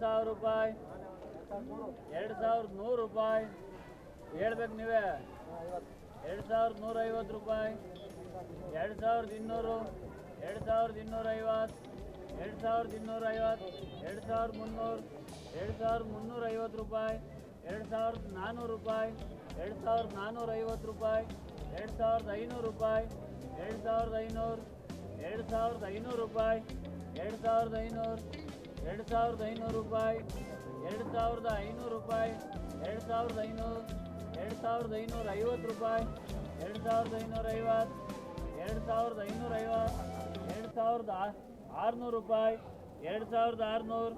ಸಾವಿರ ರೂಪಾಯಿ ಎರಡು ಸಾವಿರದ ನೂರು ರೂಪಾಯಿ ಹೇಳ್ಬೇಕು ನೀವೇ ಎರಡು ಸಾವಿರದ ನೂರೈವತ್ತು ರೂಪಾಯಿ ಎರಡು ಸಾವಿರದ ಇನ್ನೂರು ಎರಡು ಸಾವಿರದ ಇನ್ನೂರೈವತ್ತು ಎರಡು ಸಾವಿರದ ಇನ್ನೂರೈವತ್ತು ಎರಡು ಸಾವಿರದ ಮುನ್ನೂರು ಎರಡು ಸಾವಿರದ ಮುನ್ನೂರೈವತ್ತು ರೂಪಾಯಿ ಎರಡು ಸಾವಿರದ ನಾನ್ನೂರು ರೂಪಾಯಿ ಎರಡು ಸಾವಿರದ ನಾನ್ನೂರೈವತ್ತು ರೂಪಾಯಿ ಎರಡು ಸಾವಿರದ ಐನೂರು ರೂಪಾಯಿ ಎರಡು ಸಾವಿರದ ಐನೂರು ಎರಡು ಸಾವಿರದ ಐನೂರು ರೂಪಾಯಿ ಎರಡು ಸಾವಿರದ ಐನೂರು ಎರಡು ಸಾವಿರದ ಐನೂರು ರೂಪಾಯಿ ಎರಡು ಸಾವಿರದ ಐನೂರು ರೂಪಾಯಿ ಎರಡು ಸಾವಿರದ ಐನೂರು ಎರಡು ಸಾವಿರದ ಐನೂರ ಐವತ್ತು ರೂಪಾಯಿ ಎರಡು ಸಾವಿರದ ಐನೂರ ಐವತ್ತು ಎರಡು ಸಾವಿರದ ಐನೂರ ಐವತ್ತು ಎರಡು ಸಾವಿರದ ಆರುನೂರು ರೂಪಾಯಿ ಎರಡು ಸಾವಿರದ ಆರುನೂರು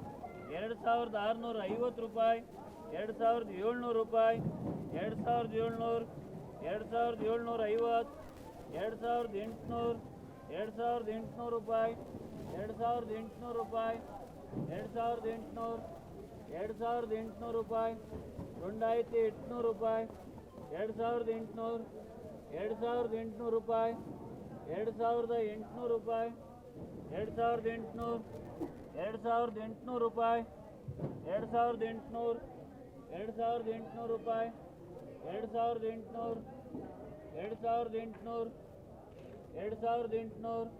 ಎರಡು ಸಾವಿರದ ಆರುನೂರ ಐವತ್ತು ರೂಪಾಯಿ ಎರಡು ಸಾವಿರದ ಏಳ್ನೂರು ರೂಪಾಯಿ ಎರಡು ಸಾವಿರದ ಏಳ್ನೂರು ಎರಡು ಸಾವಿರದ ಏಳ್ನೂರ ಐವತ್ತು ಎರಡು ಸಾವಿರದ ಎಂಟುನೂರು ಎರಡು ಸಾವಿರದ ಎಂಟುನೂರು ರೂಪಾಯಿ ಎರಡು ಸಾವಿರದ ಎಂಟುನೂರು ರೂಪಾಯಿ ಎರಡು ಸಾವಿರದ ಎಂಟುನೂರು ಎರಡು ಸಾವಿರದ ಎಂಟುನೂರು ರೂಪಾಯಿ రెండాయిరతి ಎಂಟುನೂರು ರೂಪಾಯಿ ಎರಡು ಸಾವಿರದ ಎಂಟುನೂರು ಎರಡು ಸಾವಿರದ ಎಂಟುನೂರು ರೂಪಾಯಿ ಎರಡು ಸಾವಿರದ ಎಂಟುನೂರು ರೂಪಾಯಿ ಎರಡು ಸಾವಿರದ ಎಂಟುನೂರು ಎರಡು ಸಾವಿರದ ಎಂಟುನೂರು ರೂಪಾಯಿ ಎರಡು ಸಾವಿರದ ಎಂಟುನೂರು ಎರಡು ಸಾವಿರದ ಎಂಟುನೂರು ರೂಪಾಯಿ ಎರಡು ಸಾವಿರದ ಎಂಟುನೂರು ಎರಡು ಸಾವಿರದ ಎಂಟುನೂರು ಎರಡು ಸಾವಿರದ ಎಂಟುನೂರು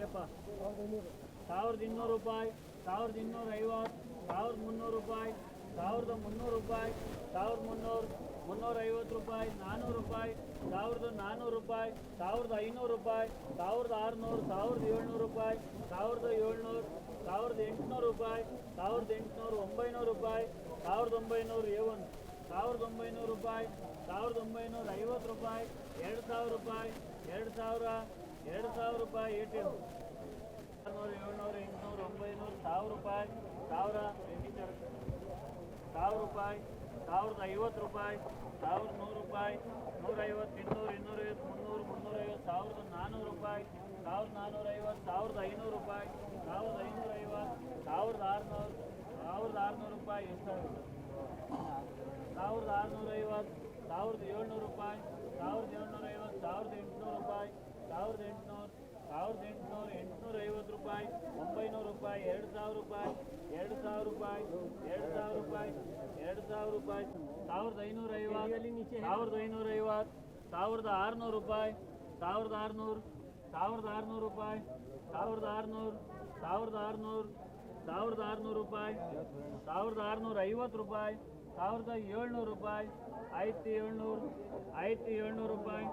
ಸರಿಯಪ್ಪ ಸಾವಿರದ ಇನ್ನೂರು ರೂಪಾಯಿ ಸಾವಿರದ ಇನ್ನೂರ ಐವತ್ತು ಸಾವಿರದ ಮುನ್ನೂರು ರೂಪಾಯಿ ಸಾವಿರದ ಮುನ್ನೂರು ರೂಪಾಯಿ ಸಾವಿರದ ಮುನ್ನೂರು ಮುನ್ನೂರ ಐವತ್ತು ರೂಪಾಯಿ ನಾನ್ನೂರು ರೂಪಾಯಿ ಸಾವಿರದ ನಾನ್ನೂರು ರೂಪಾಯಿ ಸಾವಿರದ ಐನೂರು ರೂಪಾಯಿ ಸಾವಿರದ ಆರುನೂರು ಸಾವಿರದ ಏಳ್ನೂರು ರೂಪಾಯಿ ಸಾವಿರದ ಏಳ್ನೂರು ಸಾವಿರದ ಎಂಟುನೂರು ರೂಪಾಯಿ ಸಾವಿರದ ಎಂಟುನೂರು ಒಂಬೈನೂರು ರೂಪಾಯಿ ಸಾವಿರದ ಒಂಬೈನೂರು ಏವನ್ ಸಾವಿರದ ಒಂಬೈನೂರು ರೂಪಾಯಿ ಸಾವಿರದ ಒಂಬೈನೂರ ಐವತ್ತು ರೂಪಾಯಿ ಎರಡು ಸಾವಿರ ರೂಪಾಯಿ ಎರಡು ಸಾವಿರ ಎರಡು ಸಾವಿರ ರೂಪಾಯಿ ಎ ಟಿ ಎಂ ಆರುನೂರು, ಏಳ್ನೂರು, ಎಂಟುನೂರು, ಒಂಬೈನೂರು, ಸಾವಿರ ರೂಪಾಯಿ, ಸಾವಿರ ಸಾವಿರ ರೂಪಾಯಿ, ಸಾವಿರದ ಐವತ್ತು ರೂಪಾಯಿ, ಸಾವಿರದ ನೂರು ರೂಪಾಯಿ, ನೂರೈವತ್ತು, ಇನ್ನೂರು, ಇನ್ನೂರೈವತ್ತು, ಮುನ್ನೂರು, ಮುನ್ನೂರೈವತ್ತು, ಸಾವಿರದ ನಾನ್ನೂರು ರೂಪಾಯಿ, ಸಾವಿರದ ನಾನ್ನೂರೈವತ್ತು ಸಾವಿರದ ಐನೂರು ರೂಪಾಯಿ, ಸಾವಿರದ ಐನೂರ ಐವತ್ತು ಸಾವಿರದ ಆರುನೂರು ಸಾವಿರದ ಆರುನೂರು ರೂಪಾಯಿ ಎಷ್ಟು ಸಾವಿರದ ಆರುನೂರೈವತ್ತು, ಸಾವಿರದ ಏಳ್ನೂರು ರೂಪಾಯಿ, ಸಾವಿರದ ಏಳ್ನೂರೈವತ್ತು, ಸಾವಿರದ ಎಂಟುನೂರು ರೂಪಾಯಿ ಸಾವಿರದ ಎಂಟುನೂರು ಸಾವಿರದ ಎಂಟುನೂರು ಎಂಟುನೂರ ಐವತ್ತು ರೂಪಾಯಿ ಒಂಬೈನೂರು ರೂಪಾಯಿ ಎರಡು ಸಾವಿರ ರೂಪಾಯಿ ಎರಡು ಸಾವಿರ ರೂಪಾಯಿ ಎರಡು ಸಾವಿರ ರೂಪಾಯಿ ಎರಡು ಸಾವಿರ ರೂಪಾಯಿ ಸಾವಿರದ ಐನೂರ ಐವತ್ತು ಸಾವಿರದ ಐನೂರ ಐವತ್ತು ಸಾವಿರದ ಆರುನೂರು ರೂಪಾಯಿ ಸಾವಿರದ ಆರುನೂರು ಸಾವಿರದ ಆರುನೂರು ರೂಪಾಯಿ ಸಾವಿರದ ಆರುನೂರು ಸಾವಿರದ ಆರುನೂರು ಸಾವಿರದ ಆರುನೂರು ರೂಪಾಯಿ ಸಾವಿರದ ಆರುನೂರ ಐವತ್ತು ರೂಪಾಯಿ ಸಾವಿರದ ಏಳ್ನೂರು ರೂಪಾಯಿ, ಆಯ್ತು ಏಳ್ನೂರು ಆಯ್ತು ಏಳ್ನೂರು ರೂಪಾಯಿ,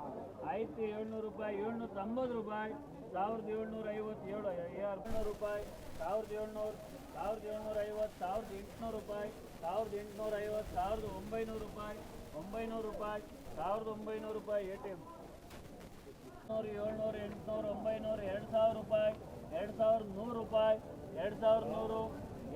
ಆಯ್ತು ಏಳ್ನೂರು ರೂಪಾಯಿ, ಏಳ್ನೂರ ತೊಂಬತ್ತು ರೂಪಾಯಿ, ಸಾವಿರದ ಏಳ್ನೂರ ಐವತ್ತೇಳು, ಏಳ್ನೂರು ರೂಪಾಯಿ, ಸಾವಿರದ ಏಳ್ನೂರು, ಸಾವಿರದ ಏಳ್ನೂರ ಐವತ್ತು, ಸಾವಿರದ ಎಂಟುನೂರು ರೂಪಾಯಿ, ಸಾವಿರದ ಎಂಟುನೂರ ಐವತ್ತು, ಸಾವಿರದ ಒಂಬೈನೂರು ರೂಪಾಯಿ ಒಂಬೈನೂರು ರೂಪಾಯಿ, ಸಾವಿರದ ಒಂಬೈನೂರು ರೂಪಾಯಿ ಎ ಟಿ ಎಂ ನೂರು ಏಳ್ನೂರು, ಎಂಟುನೂರು, ಒಂಬೈನೂರು, ಎರಡು ಸಾವಿರ ರೂಪಾಯಿ, ಎರಡು ಸಾವಿರದ ನೂರು ರೂಪಾಯಿ, ಎರಡು ಸಾವಿರದ ನೂರು,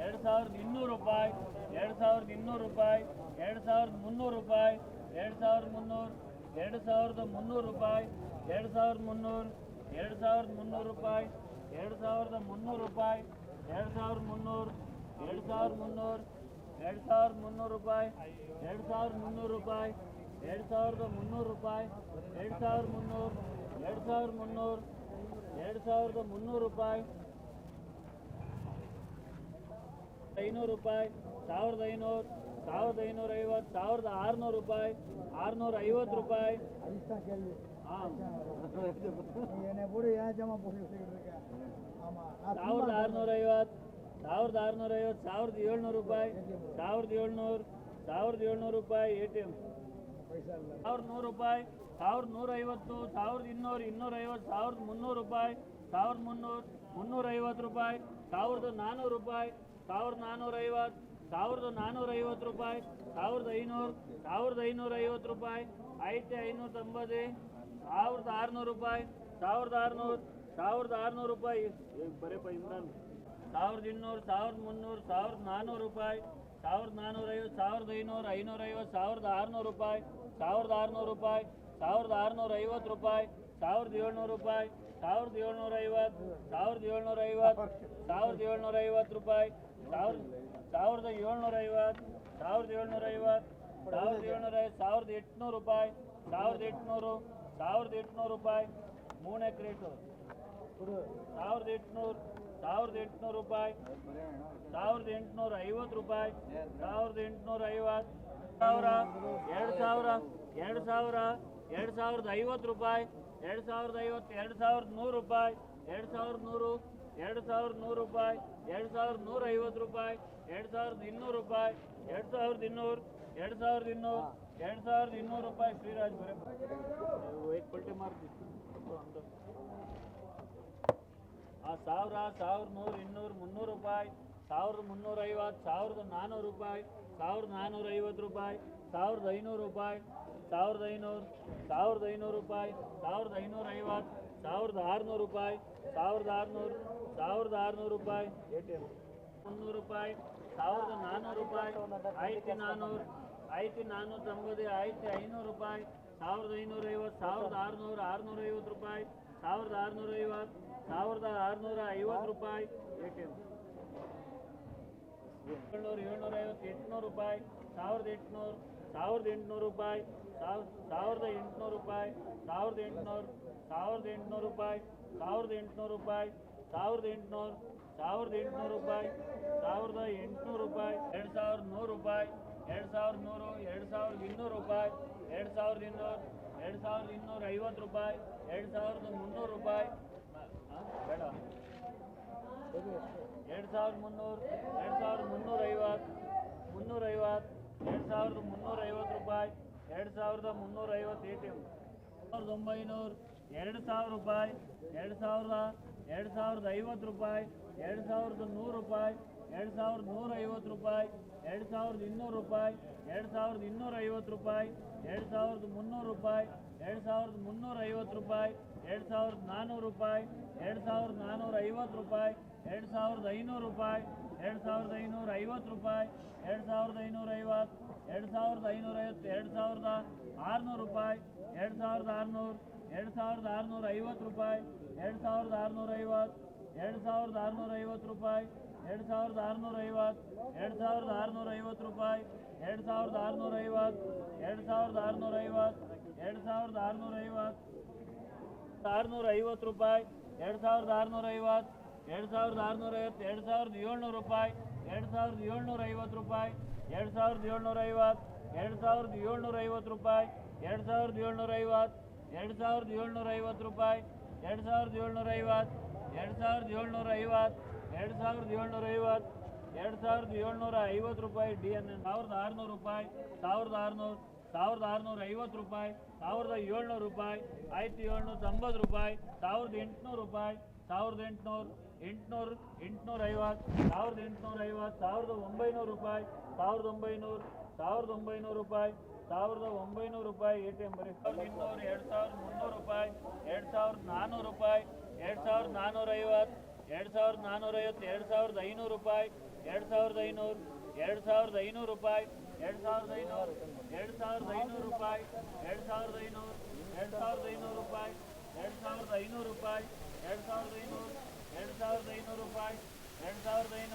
ಎರಡು ಸಾವಿರದ ಇನ್ನೂರು ರೂಪಾಯಿ ಎರಡು ಸಾವಿರದ ಇನ್ನೂರು ರೂಪಾಯಿ ಎರಡು ಸಾವಿರದ ಮುನ್ನೂರು ರೂಪಾಯಿ ಎರಡು ಸಾವಿರದ ಮುನ್ನೂರು ಎರಡು ಸಾವಿರದ ಮುನ್ನೂರು ರೂಪಾಯಿ ಎರಡು ಸಾವಿರದ ಮುನ್ನೂರು ಎರಡು ಸಾವಿರದ ಮುನ್ನೂರು ರೂಪಾಯಿ ಎರಡು ಸಾವಿರದ ಮುನ್ನೂರು ರೂಪಾಯಿ ಎರಡು ಸಾವಿರದ ಮುನ್ನೂರು ಎರಡು ಸಾವಿರದ ಮುನ್ನೂರು ಎರಡು ಸಾವಿರದ ಮುನ್ನೂರು ರೂಪಾಯಿ ಎರಡು ಸಾವಿರದ ಮುನ್ನೂರು ರೂಪಾಯಿ ಎರಡು ಸಾವಿರದ ಮುನ್ನೂರು ರೂಪಾಯಿ ಎರಡು ಸಾವಿರದ ಮುನ್ನೂರು ಎರಡು ಸಾವಿರದ ಮುನ್ನೂರು ಎರಡು ಸಾವಿರದ ಮುನ್ನೂರು ರೂಪಾಯಿ ಐನೂರು ರೂಪಾಯಿ, ಸಾವಿರದ ಐನೂರು, ಸಾವಿರದ ಐನೂರ ಐವತ್ತು, ಸಾವಿರದ ಆರುನೂರು ರೂಪಾಯಿ, ಆರುನೂರ ಐವತ್ತು ರೂಪಾಯಿ. ಸಾವಿರದ ಆರುನೂರ ಐವತ್ತು, ಸಾವಿರದ ಆರುನೂರ ಐವತ್ತು, ಸಾವಿರದ ಏಳ್ನೂರು ರೂಪಾಯಿ, ಸಾವಿರದ ಏಳ್ನೂರು ಸಾವಿರದ ಏಳ್ನೂರು ರೂಪಾಯಿ ಎ ಟಿ ಎಂ ಸಾವಿರದ ನೂರು ರೂಪಾಯಿ, ಸಾವಿರದ ನೂರೈವತ್ತು ಸಾವಿರದ ಇನ್ನೂರು ಇನ್ನೂರೈವತ್ತು ಸಾವಿರದ ಮುನ್ನೂರು ರೂಪಾಯಿ, ಸಾವಿರದ ಮುನ್ನೂರು ಮುನ್ನೂರೈವತ್ತು ರೂಪಾಯಿ, ಸಾವಿರದ ನಾನ್ನೂರು ರೂಪಾಯಿ ಸಾವಿರದ ನಾನ್ನೂರ ಐವತ್ತು ಸಾವಿರದ ನಾನ್ನೂರ ಐವತ್ತು ರೂಪಾಯಿ, ಸಾವಿರದ ಐನೂರು, ಸಾವಿರದ ಐನೂರ ಐವತ್ತು ರೂಪಾಯಿ ಐತೆ ಐನೂರ ತೊಂಬತ್ತು, ಸಾವಿರದ ಆರುನೂರು ರೂಪಾಯಿ, ಸಾವಿರದ ಆರುನೂರು ಸಾವಿರದ ಆರುನೂರು ರೂಪಾಯಿ. ಬರೀ ಪೈ ಇಮ್ರಾನ್ ಸಾವಿರದ ಇನ್ನೂರು, ಸಾವಿರದ ಮುನ್ನೂರು, ಸಾವಿರದ ನಾನ್ನೂರು ರೂಪಾಯಿ, ಸಾವಿರದ ನಾನ್ನೂರೈವತ್ತು ಸಾವಿರದ ಐನೂರು, ಐನೂರೈವತ್ತು, ಸಾವಿರದ ಆರುನೂರು ರೂಪಾಯಿ, ಸಾವಿರದ ಆರುನೂರು ರೂಪಾಯಿ, ಸಾವಿರದ ಆರುನೂರ ಐವತ್ತು ರೂಪಾಯಿ, ಸಾವಿರದ ಏಳ್ನೂರು ರೂಪಾಯಿ ಸಾವಿರದ ಏಳ್ನೂರ ಐವತ್ತು, ಸಾವಿರದ ಏಳ್ನೂರ ಐವತ್ತು, ಸಾವಿರದ ಏಳ್ನೂರ ಐವತ್ತು ರೂಪಾಯಿ ಸಾವಿರದ ಸಾವಿರದ ಏಳ್ನೂರ ಐವತ್ತು, ಸಾವಿರದ ಏಳ್ನೂರ ಐವತ್ತು, ಸಾವಿರದ ಏಳ್ನೂರ ಐವತ್ತು, ಸಾವಿರದ ಎಂಟುನೂರು ರೂಪಾಯಿ, ಸಾವಿರದ ಎಂಟುನೂರು ಸಾವಿರದ ಎಂಟುನೂರು ರೂಪಾಯಿ ಮೂರನೇ ಕ್ರೇಟು ಸಾವಿರದ ಎಂಟುನೂರು ಸಾವಿರದ ಎಂಟುನೂರು ರೂಪಾಯಿ, ಸಾವಿರದ ಎಂಟುನೂರ ಐವತ್ತು ರೂಪಾಯಿ, ಸಾವಿರದ ಎಂಟುನೂರ ಐವತ್ತು ಸಾವಿರ ಎರಡು ಸಾವಿರ ಎರಡು ಸಾವಿರ, ಎರಡು ಸಾವಿರದ ಐವತ್ತು ರೂಪಾಯಿ ಎರಡು ಸಾವಿರದ ಐವತ್ತು ಎರಡು ಸಾವಿರದ ನೂರು ರೂಪಾಯಿ ಎರಡು ಸಾವಿರದ ನೂರು ಎರಡು ಸಾವಿರದ ನೂರು ರೂಪಾಯಿ ಎರಡು ಸಾವಿರದ ನೂರ ಐವತ್ತು ರೂಪಾಯಿ ಎರಡು ಸಾವಿರದ ಇನ್ನೂರು ರೂಪಾಯಿ ಎರಡು ಸಾವಿರದ ಇನ್ನೂರು ಎರಡು ಸಾವಿರದ ಇನ್ನೂರು ಎರಡು ಸಾವಿರದ ಇನ್ನೂರು ರೂಪಾಯಿ ಶ್ರೀರಾಜ್ ಬರೇ. ಪಲ್ಟಿ ಮಾಡ್ತೀವಿ ಆ ಸಾವಿರ ಸಾವಿರದ ನೂರು ಇನ್ನೂರು ಮುನ್ನೂರು ರೂಪಾಯಿ ಸಾವಿರದ ಮುನ್ನೂರ ಐವತ್ತು ಸಾವಿರದ ನಾನ್ನೂರು ರೂಪಾಯಿ ಸಾವಿರದ ನಾನ್ನೂರ ಐವತ್ತು ರೂಪಾಯಿ ಸಾವಿರದ ಐನೂರು ರೂಪಾಯಿ ಸಾವಿರದ ಐನೂರು ಸಾವಿರದ ಐನೂರು ರೂಪಾಯಿ ಸಾವಿರದ ಐನೂರ ಐವತ್ತು ಸಾವಿರದ ಆರುನೂರು ರೂಪಾಯಿ ಸಾವಿರದ ಆರುನೂರು ಸಾವಿರದ ಆರುನೂರು ರೂಪಾಯಿ ಎ ಟಿ ಎಂ ಮುನ್ನೂರು ರೂಪಾಯಿ ಸಾವಿರದ ನಾನ್ನೂರು ರೂಪಾಯಿ ಐತಿ ನಾನ್ನೂರು ಐತಿ ನಾನ್ನೂರ ತೊಂಬತ್ತು ಐತಿ ಐನೂರು ರೂಪಾಯಿ ಸಾವಿರದ ಐನೂರ ಐವತ್ತು ಸಾವಿರದ ಆರುನೂರು ಆರುನೂರ ಐವತ್ತು ರೂಪಾಯಿ ಸಾವಿರದ ಆರುನೂರ ಐವತ್ತು ಸಾವಿರದ ಆರುನೂರ ಐವತ್ತು ರೂಪಾಯಿ ಎ ಟಿ ಎಂ ಏಳ್ನೂರು, ಏಳ್ನೂರ ಐವತ್ತು, ಎಂಟುನೂರು ರೂಪಾಯಿ, ಸಾವಿರದ ಎಂಟುನೂರು ಸಾವಿರದ ಎಂಟುನೂರು ರೂಪಾಯಿ, ಸಾವ್, ಸಾವಿರದ ಎಂಟುನೂರು ರೂಪಾಯಿ, ಸಾವಿರದ ಎಂಟುನೂರು ಸಾವಿರದ ಎಂಟುನೂರು ರೂಪಾಯಿ, ಸಾವಿರದ ಎಂಟುನೂರು ರೂಪಾಯಿ, ಸಾವಿರದ ಎಂಟುನೂರು ಸಾವಿರದ ಎಂಟುನೂರು ರೂಪಾಯಿ, ಸಾವಿರದ ಎಂಟುನೂರು ರೂಪಾಯಿ, ಎರಡು ಸಾವಿರದ ನೂರು ರೂಪಾಯಿ, ಎರಡು ಸಾವಿರದ ನೂರು, ಎರಡು ಸಾವಿರದ ಇನ್ನೂರು ರೂಪಾಯಿ, ಎರಡು ಸಾವಿರದ ಇನ್ನೂರು, ಎರಡು ಸಾವಿರದ ಇನ್ನೂರ ಐವತ್ತು ರೂಪಾಯಿ, ಎರಡು ಸಾವಿರದ ಮುನ್ನೂರು ರೂಪಾಯಿ. ಬೇಡ. ಎರಡು ಸಾವಿರದ ಮುನ್ನೂರು ಎರಡು ಸಾವಿರದ ಮುನ್ನೂರ ಐವತ್ತು ಮುನ್ನೂರ ಐವತ್ತು ಎರಡು ಸಾವಿರದ ಮುನ್ನೂರ ಐವತ್ತು ರೂಪಾಯಿ ಎರಡು ಸಾವಿರದ ಮುನ್ನೂರ ಐವತ್ತು ಎ ಟಿ ಎಂ ಸಾವಿರದ ಒಂಬೈನೂರು ಎರಡು ಸಾವಿರ ರೂಪಾಯಿ ಎರಡು ಸಾವಿರದ ಎರಡು ಸಾವಿರದ ಐವತ್ತು ರೂಪಾಯಿ ಎರಡು ಸಾವಿರದ ನೂರು ರೂಪಾಯಿ ಎರಡು ಸಾವಿರದ ನೂರ ಐವತ್ತು ರೂಪಾಯಿ ಎರಡು ಸಾವಿರದ ಇನ್ನೂರು ರೂಪಾಯಿ ಎರಡು ಸಾವಿರದ ಇನ್ನೂರ ಐವತ್ತು ರೂಪಾಯಿ ಎರಡು ಸಾವಿರದ ಮುನ್ನೂರು ರೂಪಾಯಿ ಎರಡು ಸಾವಿರದ ಮುನ್ನೂರ ಐವತ್ತು ರೂಪಾಯಿ ಎರಡು ಸಾವಿರದ ನಾನ್ನೂರು ರೂಪಾಯಿ ಎರಡು ಸಾವಿರದ ನಾನ್ನೂರ ಐವತ್ತು ರೂಪಾಯಿ ಎರಡು ಸಾವಿರದ ಐನೂರು ರೂಪಾಯಿ ಎರಡು ಸಾವಿರದ ಐನೂರ ಐವತ್ತು ರೂಪಾಯಿ ಎರಡು ಸಾವಿರದ ಐನೂರ ಐವತ್ತು ಎರಡು ಸಾವಿರದ ಐನೂರ ಐವತ್ತು ಎರಡು ಸಾವಿರದ ಆರುನೂರು ರೂಪಾಯಿ ಎರಡು ಸಾವಿರದ ಆರುನೂರು ಎರಡು ಸಾವಿರದ ಆರುನೂರ ಐವತ್ತು ರೂಪಾಯಿ ಎರಡು ಸಾವಿರದ ಆರುನೂರ ಐವತ್ತು ಎರಡು ಸಾವಿರದ ಆರುನೂರ ಐವತ್ತು ರೂಪಾಯಿ ಎರಡು ಸಾವಿರದ ಆರುನೂರ ಐವತ್ತು ಎರಡು ಸಾವಿರದ ಆರುನೂರ ಐವತ್ತು ರೂಪಾಯಿ ಎರಡು ಸಾವಿರದ ಆರುನೂರ ಐವತ್ತು ಎರಡು ಸಾವಿರದ ಆರುನೂರ ಐವತ್ತು ಎರಡು ಸಾವಿರದ ಆರುನೂರ ಐವತ್ತು ಆರುನೂರ ಐವತ್ತು ರೂಪಾಯಿ ಎರಡು ಸಾವಿರದ ಆರುನೂರ ಐವತ್ತು ಎರಡು ಸಾವಿರದ ಆರುನೂರ ಐವತ್ತು ಎರಡು ಸಾವಿರದ ಏಳ್ನೂರು ರೂಪಾಯಿ ಎರಡು ಸಾವಿರದ ಏಳ್ನೂರ ಐವತ್ತು ರೂಪಾಯಿ ಎರಡು ಸಾವಿರದ ಏಳ್ನೂರ ಐವತ್ತು ಎರಡು ಸಾವಿರದ ಏಳ್ನೂರ ಐವತ್ತು ರೂಪಾಯಿ ಎರಡು ಸಾವಿರದ ಏಳ್ನೂರ ಐವತ್ತು ಎರಡು ಸಾವಿರದ ಏಳ್ನೂರ ಐವತ್ತು ರೂಪಾಯಿ ಎರಡು ಸಾವಿರದ ಏಳ್ನೂರ ಐವತ್ತು ಎರಡು ಸಾವಿರದ ಏಳ್ನೂರ ಐವತ್ತು ಎರಡು ಸಾವಿರದ ಏಳ್ನೂರ ಐವತ್ತು ಎರಡು ಸಾವಿರದ ಏಳ್ನೂರ ಐವತ್ತು ರೂಪಾಯಿ ಡಿ ಎನ್ ಸಾವಿರದ ಆರುನೂರು ರೂಪಾಯಿ ಸಾವಿರದ ಆರುನೂರು ಸಾವಿರದ ಆರುನೂರ ಐವತ್ತು ರೂಪಾಯಿ, ಸಾವಿರದ ಏಳ್ನೂರು ರೂಪಾಯಿ, ಆಯ್ತು ಏಳ್ನೂರ ತೊಂಬತ್ತು ರೂಪಾಯಿ, ಸಾವಿರದ ಎಂಟುನೂರು ರೂಪಾಯಿ, ಸಾವಿರದ ಎಂಟುನೂರು ಎಂಟುನೂರು, ಎಂಟುನೂರ ಐವತ್ತು, ಸಾವಿರದ ಎಂಟುನೂರ ಐವತ್ತು, ಸಾವಿರದ ಒಂಬೈನೂರು ರೂಪಾಯಿ, ಸಾವಿರದ ಒಂಬೈನೂರು ಸಾವಿರದ ಒಂಬೈನೂರು ರೂಪಾಯಿ, ಸಾವಿರದ ಒಂಬೈನೂರು ರೂಪಾಯಿ ಎ ಟಿ ಎಂ ಬರೀ ಸಾವಿರದ ಇನ್ನೂರು ಎರಡು ಸಾವಿರದ ಮುನ್ನೂರು ರೂಪಾಯಿ, ಎರಡು ಸಾವಿರದ ನಾನ್ನೂರು ರೂಪಾಯಿ, ಎರಡು ಸಾವಿರದ ನಾನ್ನೂರ ಐವತ್ತು, ಎರಡು ಸಾವಿರದ ನಾನ್ನೂರ ಐವತ್ತು, ಎರಡು ಸಾವಿರದ ಐನೂರು ರೂಪಾಯಿ, ಎರಡು ಸಾವಿರದ ಐನೂರು ಎರಡು ಸಾವಿರದ ಐನೂರು ರೂಪಾಯಿ, ಎರಡು ಸಾವಿರದ ಐನೂರು, ಎರಡು ಸಾವಿರದ ಐನೂರು ರೂಪಾಯಿ, ಎರಡು ಸಾವಿರದ ಐನೂರು, ಎರಡು ಸಾವಿರದ ಐನೂರು ರೂಪಾಯಿ, ಎರಡು ಸಾವಿರದ ಐನೂರು ರೂಪಾಯಿ, ಎರಡು ಸಾವಿರದ ಐನೂರು, ಎರಡು ಸಾವಿರದ ಐನೂರು ರೂಪಾಯಿ, ಎರಡು ಸಾವಿರದ ಐನೂರು.